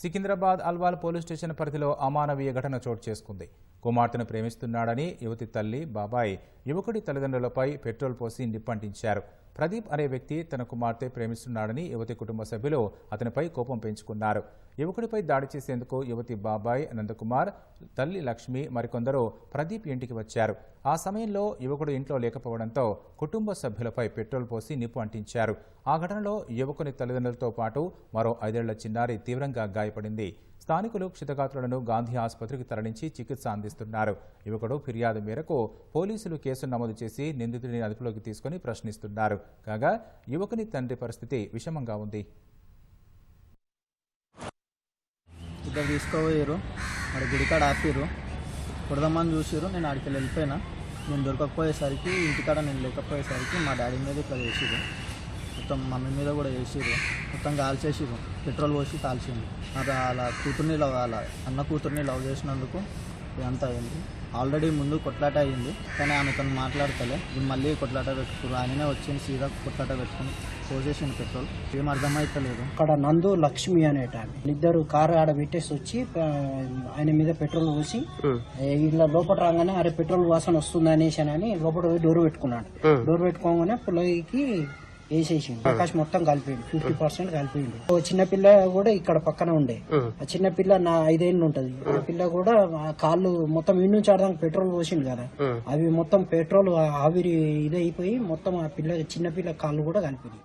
Secunderabad Alwal police station పరిధిలో అమానవీయ ఘటన చోటు చేసుకుంది. కుమార్తెను ప్రేమిస్తున్నాడని యువతి తల్లి బాబాయ్ యువకుడి తల్లిదండ్రులపై పెట్రోల్ పోసి నిప్పంటించారు. ప్రదీప్ అనే వ్యక్తి తన కుమార్తె ప్రేమిస్తున్నాడని యువతి కుటుంబ సభ్యులు అతనిపై కోపం పెంచుకున్నారు. యువకుడిపై దాడి చేసేందుకు యువతి బాబాయ్ నందకుమార్ తల్లి లక్ష్మి మరికొందరు ప్రదీప్ ఇంటికి వచ్చారు. ఆ సమయంలో యువకుడు ఇంట్లో లేకపోవడంతో కుటుంబ సభ్యులపై పెట్రోల్ పోసి నిప్పు అంటించారు. ఆ ఘటనలో యువకుని తల్లిదండ్రులతో పాటు మరో ఐదేళ్ళ చిన్నారి తీవ్రంగా గాయపడింది. స్థానికులు క్షితగాత్రులను గాంధీ ఆసుపత్రికి తరలించి చికిత్స అందిస్తున్నారు. యువకుడు ఫిర్యాదు మేరకు పోలీసులు కేసు నమోదు చేసి నిందితుడిని అదుపులోకి తీసుకుని ప్రశ్నిస్తున్నారు. కాగా యువకుని తండ్రి పరిస్థితి విషమంగా ఉంది. ఇద్దరు తీసుకోపోయారు మరి గుడికాడ ఆపిర్రు. కొడదామని చూసిరు నేను ఆడికి వెళ్ళిపోయినా. నేను దొరకకపోయేసరికి ఇంటికాడ నేను లేకపోయేసరికి మా డాడీ మీద ఇట్లా చేసిర్రు. మొత్తం మమ్మీ మీద కూడా చేసిర్రు. మొత్తం కాల్చేసిర్రు. పెట్రోల్ పోసి కాల్చిండు. అది అలా కూతుర్ని లవ్ అలా అన్న కూతుర్ని లవ్ చేసినందుకు ఇదంతా అయింది. ఆల్రెడీ ముందు కొట్లాట అయింది కానీ ఆమెతో మాట్లాడతలే. ఇప్పుడు మళ్ళీ కొట్లాట పెట్టుకున్నారు ఆయననే వచ్చింది సీదా కొట్లాట పెట్టుకుని పోసేసిండు పెట్రోల్. ఏం అర్థమైతలేదు. అక్కడ నందు లక్ష్మి అనేట ఆమె. ఇద్దరు కారు ఆడ పెట్టేసి వచ్చి ఆయన మీద పెట్రోల్ పోసి ఇలా లోపల రాగానే అరే పెట్రోల్ వాసన వస్తుంది అనేసి అని లోపల పోయి డోర్ పెట్టుకున్నాడు. డోర్ పెట్టుకోగానే పుల్లకి వేసేసిండు. ఆకాశ్ మొత్తం కలిపోయింది ఫిఫ్టీ పర్సెంట్ కలిపోయింది ఓ చిన్న పిల్ల కూడా ఇక్కడ పక్కన ఉండే. ఆ. చిన్న పిల్ల నా ఐదేళ్ళు ఉంటది. ఆ పిల్ల కూడా ఆ కాళ్ళు మొత్తం ఇంటి నుంచి ఆడదానికి పెట్రోల్ పోసిండు కదా. అవి మొత్తం పెట్రోల్ ఆవిరి ఇదైపోయి మొత్తం ఆ పిల్ల చిన్న పిల్ల కాళ్ళు కూడా కలిపింది